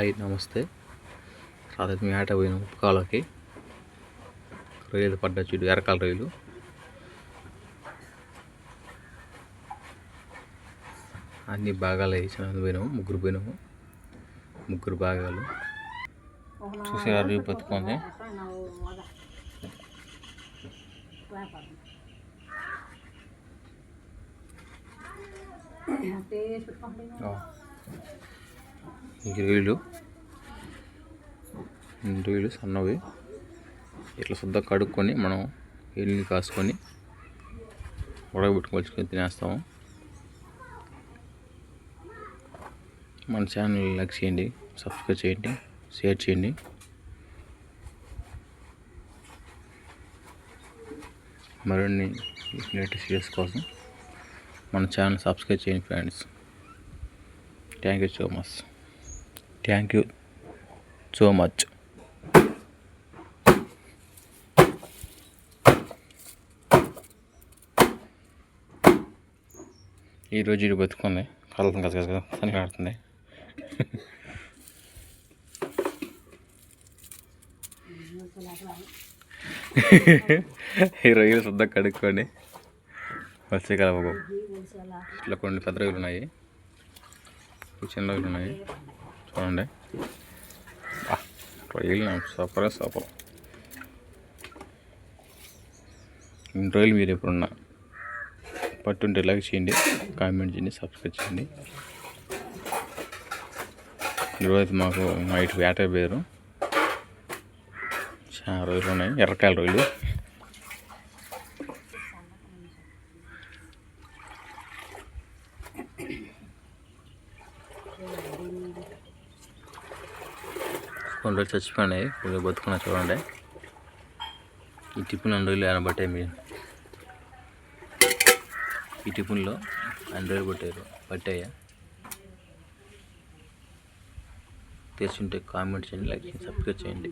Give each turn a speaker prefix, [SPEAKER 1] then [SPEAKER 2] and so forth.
[SPEAKER 1] Hi నమస్తే. రాత్రి మేము ఆట పోయినాం ఉప్పుకాలకి రొయ్యలు పడ్డా చూడు ఎరకాల రొయ్యలు అన్ని భాగాలు వేసిన పోయినాము ముగ్గురు పోయినాము. ముగ్గురు భాగాలు. చూసారా రొయ్య బతుకుంది. ఈ రొయ్యలు రొయ్యలు సన్నవి. ఇట్లా శుద్ధ కడుక్కొని మనం ఎల్లి కాసుకొని ఉడకబెట్టుకొచ్చుకొని తినేస్తాము. మన ఛానల్ లైక్ చేయండి సబ్స్క్రైబ్ చేయండి షేర్ చేయండి. మరిన్ని లేటెస్ట్ వీడియోస్ కోసం మన ఛానల్ సబ్స్క్రైబ్ చేయండి friends. Thank you so much. Thank you so much ఈరోజు ఇది బతుకుంది కలుతుంది కదా కదా అని ఆడుతుంది ఈ రొయ్యలు శుద్ధ కడుక్కొని వచ్చే కలవకు ఇట్లా కొన్ని పెద్ద రొయ్యలు ఉన్నాయి. చిన్న రొయ్యలు ఉన్నాయి. చూడండి. రొయ్యలు నాకు సూపర్ ఇన్ని రోజులు మీరు ఎప్పుడున్నా పట్టుంటే లైక్ చేయండి కామెంట్ చేయండి సబ్స్క్రైబ్ చేయండి. ఈరోజు మాకు నైట్ వేట పేరు చాలా రోజులు ఉన్నాయి ఎర్రకాయల రోజులు కొన్ని రోజులు చచ్చిపోయినాయి. కొన్ని బతుకున్నా చూడండి. ఈ టిఫిన్ రెండు రోజులు ఏమబట్టే మీరు? ఈ టిఫిన్లో రెండు రోజులు పట్టారు. పట్టాయా? తెలిసి ఉంటే కామెంట్ చేయండి లైక్ చేయండి సబ్స్క్రైబ్ చేయండి.